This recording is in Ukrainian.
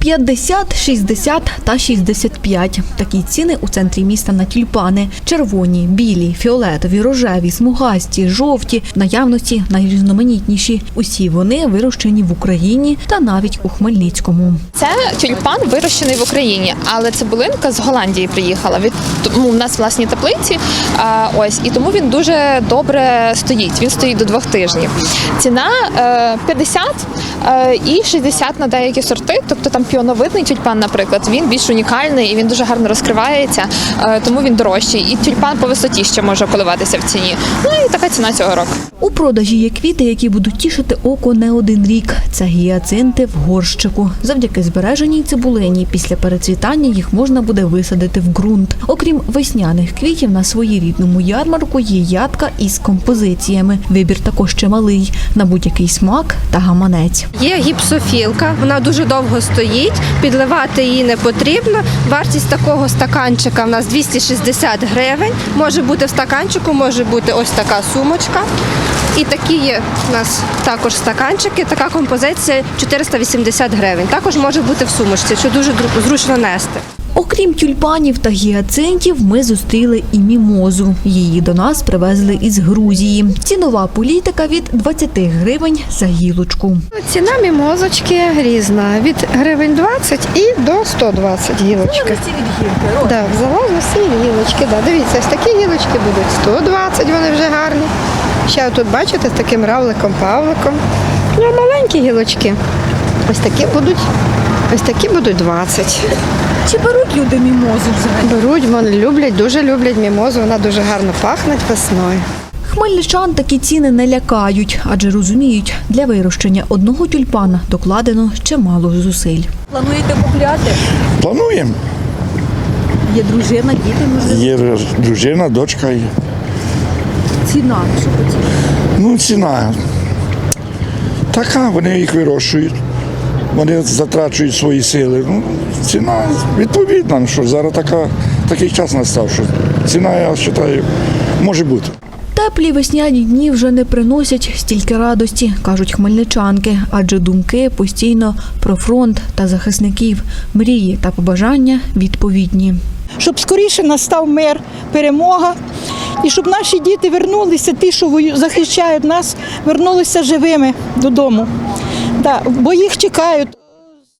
50, 60 та 65. Такі ціни у центрі міста на тюльпани. Червоні, білі, фіолетові, рожеві, смугасті, жовті, в наявності найрізноманітніші. Усі вони вирощені в Україні та навіть у Хмельницькому. Це тюльпан вирощений в Україні, але цибулинка з Голландії приїхала. Від тому у нас власні теплиці. А, ось і тому він дуже добре стоїть. Він стоїть до двох тижнів. Ціна е, 50 е, і 60 на деякі сорти. Тобто там піоновидний тюльпан, наприклад, він більш унікальний і він дуже гарно розкривається, е, тому він дорожчий. І тюльпан по висоті ще може коливатися в ціні. Ну і така ціна цього року. У продажі є квіти, які будуть тішити око не один рік. Це гіацинти в горщику. Завдяки збереженій цибулині після перецвітання їх можна буде висадити в ґрунт. Окрім весняних квітів, на своєрідному ярмарку є ядка із композиціями. Вибір також чималий на будь-який смак та гаманець. Є гіпсофілка, вона дуже довго стоїть, підливати її не потрібно. Вартість такого стаканчика в нас 260 гривень. Може бути в стаканчику, може бути ось така сумочка. І такі є у нас також стаканчики, така композиція 480 гривень. Також може бути в сумочці, що дуже зручно нести. Окрім тюльпанів та гіацинтів, ми зустріли і мімозу. Її до нас привезли із Грузії. Цінова політика від 20 гривень за гілочку. Ціна мімозочки різна від гривень 20 і до 120 гілочки. Да, в залежності від гілочки. Да. Дивіться, ось такі гілочки будуть 120, вони вже гарні. Ще тут бачите з таким равликом, павликом. Ну, маленькі гілочки. Ось такі будуть, ось такі будуть 20. Чи беруть люди мімозу взагалі? Беруть, вони люблять, дуже люблять мімозу, вона дуже гарно пахне весною. Хмельничан такі ціни не лякають, адже розуміють, для вирощення одного тюльпана докладено чимало зусиль. Плануєте купляти? Плануємо. Є дружина, діти, можливо. Є дружина, дочка. є. Ціна, що потрібно? Ну, ціна. Така, вони їх вирощують. Вони затрачують свої сили. Ну, ціна відповідна, ну що зараз така, такий час настав, що ціна, я вважаю, може бути. Теплі весняні дні вже не приносять стільки радості, кажуть хмельничанки, адже думки постійно про фронт та захисників, мрії та побажання відповідні. щоб скоріше настав мир, перемога, і щоб наші діти вернулися, ті, що захищають нас, вернулися живими додому. Да, бо їх чекають.